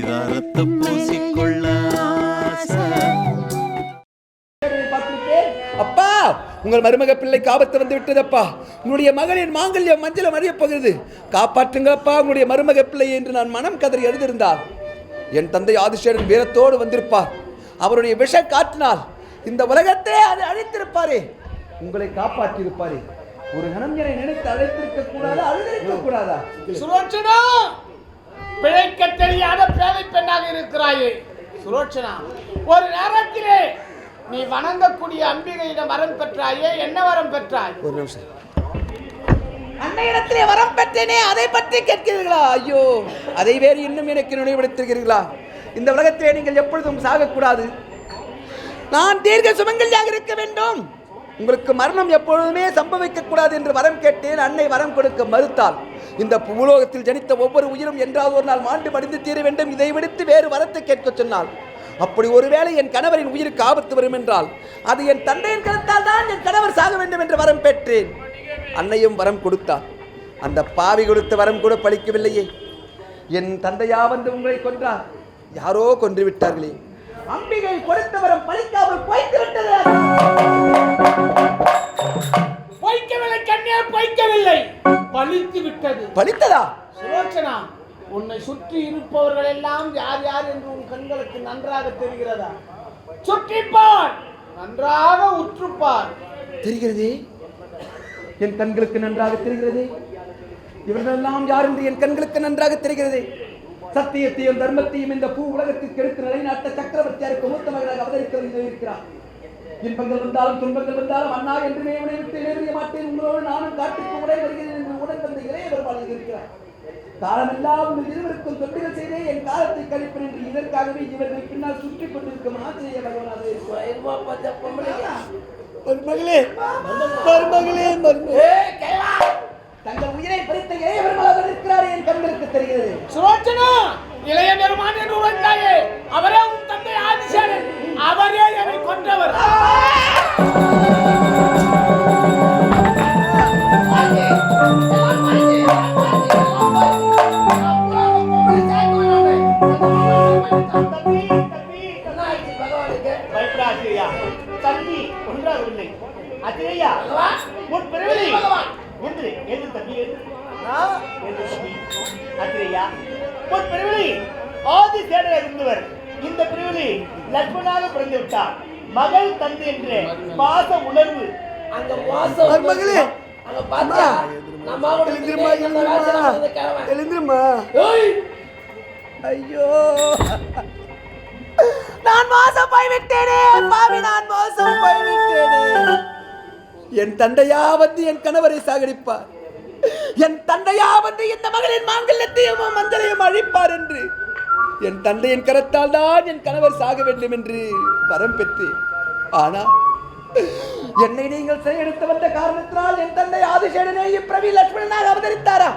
பரிதாரத்தை பூசிக்கொள்ள. அப்பா உங்கள் மருமக பிள்ளைக்கு ஆபத்து வந்து விட்டதப்பா. உங்களுடைய மகளின் மாங்கல்யம் மஞ்சளம் அறியப் போகிறது. காப்பாற்றுங்கப்பா உங்களுடைய மருமக பிள்ளை என்று நான் மனம் கதறி எழுதியிருந்தால் என் தந்தை ஆதிசேரன் வீரத்தோடு வந்திருப்பார். அவருடைய விஷ காற்றினால் இந்த உலகத்தை அதை அழித்திருப்பாரே. உங்களை காப்பாற்றியிருப்பாரே. ஒரு கணம் நினைத்து அழைத்திருக்க கூடாதா அழுதிருக்க கூடாதா சுரோச்சனா பிழைக்க தெரியாத பேதை பெண்ணாக இருக்கிறாயே. சுரோச்சனா. ஒரு நேரத்திலே நீ வணங்கக்கூடிய அம்பிகையிடம் வரம் பெற்றாயே என்ன வரம் பெற்றாய்? ஒரு நிமிஷம். அன்னையிடத்திலே வரம் பெற்றேனே அதை பற்றி கேட்கிறீர்களா? ஐயோ அதை வேறு இன்னும் எனக்கு நினைவுபடுத்துகிறீர்களா? இந்த உலகத்திலே நீங்கள் எப்பொழுதும் சாகக்கூடாது. நான் தீர்க்க சுமங்கலியாக இருக்க வேண்டும். உங்களுக்கு மரணம் எப்பொழுதுமே சம்பவிக்க கூடாது என்று வரம் கேட்டேன். அன்னை வரம் கொடுக்க மறுத்தாள். இந்த பூலோகத்தில் ஜனித்த ஒவ்வொரு உயிரும் என்றாவது ஒரு நாள் மாண்டு மடிந்து தீர வேண்டும். இதை விடுத்து வேறு வரத்தை கேட்க சொன்னால் அப்படி ஒருவேளை என் கணவரின் உயிருக்கு ஆபத்து வரும் என்றால் அது என் தந்தையின் கருத்தால் தான் என் கணவர் சாக வேண்டும் என்று வரம் பெற்றேன். அன்னையும் வரம் கொடுத்தார். அந்த பாவி கொடுத்த வரம் கூட பழிக்கவில்லையே. என் தந்தையா வந்து உங்களை கொன்றார் யாரோ கொன்று விட்டார்களே. அம்பிகை கொடுத்தவரம் வரம் போய்த்து விட்டது. பலித்து விட்டது பலித்ததா? சுலோச்சனா உன்னை சுற்றி இருப்பவர்கள் எல்லாம் யார் யார் என்று உன் கண்களுக்கு நன்றாக தெரிகிறதா? சுற்றிப்பார் நன்றாக உற்றுப்பார். தெரிகிறதே? என் கண்களுக்கு நன்றாக தெரிகிறதே? இவர்களெல்லாம் யார் என்று என் கண்களுக்கு நன்றாக தெரிகிறதே? சத்தியத்தையும் தர்மத்தையும் இந்த பூ உலகத்திற்கு எடுத்து நிலைநாட்ட சக்கரவர்த்தியாருக்கு மூத்த மகனாக அவதரிக்கிறது இருக்கிறார். இன்பங்கள் வந்தாலும் துன்பங்கள் வந்தாலும் அண்ணா என்றுமே உடை விட்டு மாட்டேன். உங்களோடு நானும் காட்டுக்கு உடை வருகிறேன். இளையவர் வாழ்ந்து இருக்கிறார் காலமெல்லாம் இருவருக்கும் தொண்டுகள் செய்தே என் காலத்தை கழிப்பேன் என்று இதற்காகவே இவர்கள் பின்னால் சுற்றி கொண்டிருக்கும் ஆசிரிய பகவானாக இருக்கிறார். மருமகளே மருமகளே மருமகளே. தங்கள் உயிரை பறித்த இளையவர்களாக இருக்கிறார் என் கண்களுக்கு தெரிகிறது. சுலோச்சனா இளைய பெருமான் என்று உழைத்தாயே அவரே உன் தந்தை ஆதிசேரன். தம்பி ஒன்றாகவில்லை. அத்திரையா உன் பிறவி. என்று எது தம்பி எது தம்பி அத்திரையா உன் பிறவி. ஆதி சேடர் இருந்தவர். இந்த பிரிவிலி லட்சுமணாக பிறந்து விட்டார் மகள் தந்தை என்று பாச உணர்வு. மோசம் மருமகளே. அங்க பாத்தியா? நம்ம எழுந்திருமா எழுந்திருமா. எழுந்திருமா? ஏய், ஐயோ. நான் மோசம் போய்விட்டேனே பாவி நான் மோசம் போய்விட்டேனே. என் தந்தையாவது என் கணவரை சாகடிப்பார். என் தந்தையாவது இந்த மகளின் மாங்கல்யத்தையும் மஞ்சளையும் அழிப்பார் என்று. என் தந்தையின் கரத்தால் தான் என் கணவர் சாக வேண்டும் என்று வரம் பெற்றேன். ஆனால் என்னை நீங்கள் சிறையெடுத்து வந்த காரணத்தினால் என் தந்தை ஆதிசேடனே இப்பிரவி லட்சுமணனாக அவதரித்தாரா?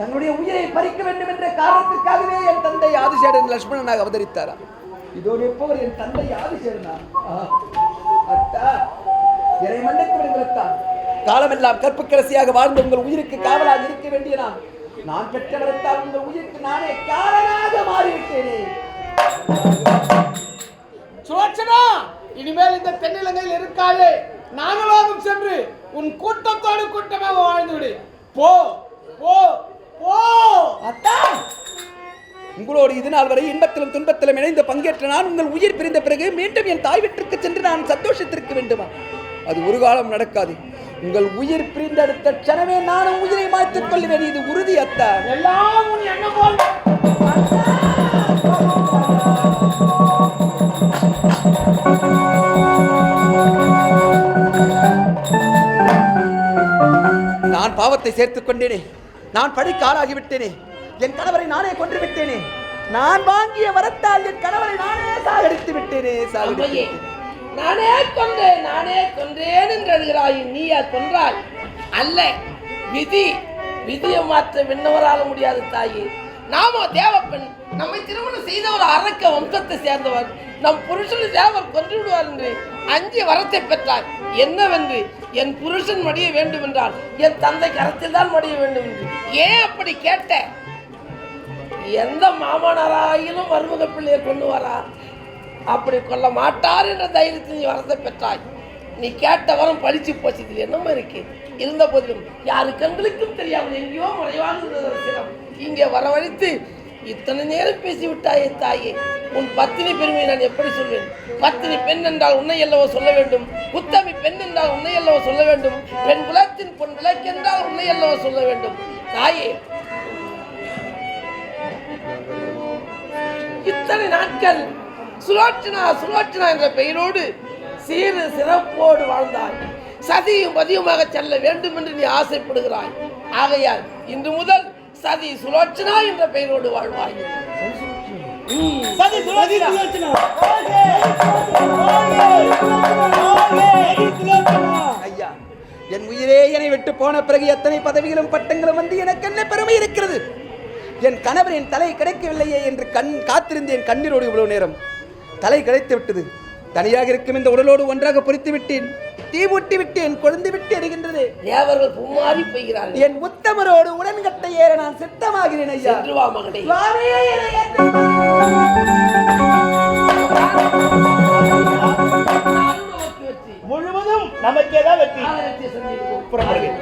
தன்னுடைய உயிரை பறிக்க வேண்டும் என்ற காரணத்திற்காகவே என் தந்தை ஆதிசேடன் லட்சுமணனாக அவதரித்தாரா? இதோடு நிற்பவர் என் தந்தை ஆதிசேடனா ஆ, அத்தா என்னை மன்னித்து காலமெல்லாம் கற்புக்கரசியாக வாழ்ந்த உங்கள் உயிருக்கு காவலாக இருக்க வேண்டிய நான். நான் பெற்ற வரத்தால் உங்கள் உயிருக்கு நானே காரணாக மாறிவிட்டேனே. சுலட்சணா இனிமேல் இந்த தென்னிலங்கையில் இருக்காதே. நாகலோகம் சென்று உன் கூட்டத்தோடு கூட்டமாக வாழ்ந்து விடு. போ. உங்களோடு இது நாள் வரை இன்பத்திலும் துன்பத்திலும் இணைந்து பங்கேற்ற நான் உங்கள் உயிர் பிரிந்த பிறகு மீண்டும் என் தாய் வீட்டிற்கு சென்று நான் சந்தோஷத்திற்கு வேண்டுமா? அது ஒரு காலம் நடக்காது. உங்கள் உயிர் பிரிந்த அடுத்த க்ஷணமே நானும் உயிரை மாய்த்துக் கொள்வேன் இது உறுதி அத்தா. எல்லாம் நான் பாவத்தை சேர்த்துக் கொண்டேனே. நான் படிக்க ஆளாகிவிட்டேனே. என் கணவரை நானே கொன்று விட்டேனே. நான் வாங்கிய வரத்தால் என் கணவரை நானே சாகடித்து விட்டேனே சாகடித்து. நானே கொன்றேன் நானே கொன்றேன் என்று எழுகிறாய் நீயா கொன்றாய் அல்ல விதி விதியை மாற்ற விண்ணவரால முடியாது தாயே. நாமோ தேவப்பெண் நம்மை திருமணம் செய்த ஒரு அரக்க வம்சத்தை சேர்ந்தவர் நம் புருஷனை தேவர் கொன்று விடுவார் என்று அஞ்சு வரத்தை பெற்றார். என்னவென்று என் புருஷன் மடிய வேண்டும் என்றால் என் தந்தை கரத்தில் தான் மடிய வேண்டும் என்று ஏன் அப்படி கேட்ட? எந்த மாமனாராயினும் மருமக பிள்ளையை கொண்டு வரா? அப்படி கொள்ள மாட்டார் என்ற தைரியத்தில் நீ வரத்தை பெற்றாய். நீ கேட்ட வரம் பழிச்சு போச்சு இதில் என்னமா இருக்கு? இருந்த போதிலும் யாரு கண்களுக்கும் தெரியாமல் எங்கேயோ மறைவாக இங்கே வரவழைத்து இத்தனை நேரம் பேசி விட்டாயே தாயே. உன் பத்தினி பெருமையை நான் எப்படி சொல்வேன்? பத்தினி பெண் என்றால் உன்னை அல்லவோ சொல்ல வேண்டும். புத்தமி பெண் என்றால் உன்னை அல்லவோ சொல்ல வேண்டும். பெண் குலத்தின் பொன் விளக்கென்றால் உன்னை அல்லவோ சொல்ல வேண்டும். தாயே இத்தனை நாட்கள் சுலோச்சனா சுலோச்சனா என்ற பெயரோடு சீரு சிறப்போடு வாழ்ந்தாய். சதியும் பதியுமாக செல்ல வேண்டும் என்று நீ ஆசைப்படுகிறாய். ஆகையால் இன்று முதல் சதி சுலோச்சனா என்ற பெயரோடு வாழ்வாய். சதி சுலோச்சனா. ஓகே ஐயா என் உயிரே என்னை விட்டு போன பிறகு எத்தனை பதவிகளும் பட்டங்களும் வந்து எனக்கு என்ன பெருமை இருக்கிறது? என் கணவர் என் தலை கிடைக்கவில்லையே என்று கண் காத்திருந்தேன் கண்ணீரோடு இவ்வளவு நேரம் தலை கிடைத்து விட்டது தனியாக இருக்கும் இந்த உடலோடு ஒன்றாக பொறித்து விட்டேன் தீ மூட்டி விட்டேன் கொழுந்து விட்டு எரிகின்றது தேவர்கள் பும்மாறி பெய்கிறார்கள் என் உத்தமரோடு உடன்கட்டை ஏற நான் சித்தமாகிறேன் ஐயா வா மகனே. முழுவதும் நமக்கே தான் வெற்றி. புறப்படுகிறேன்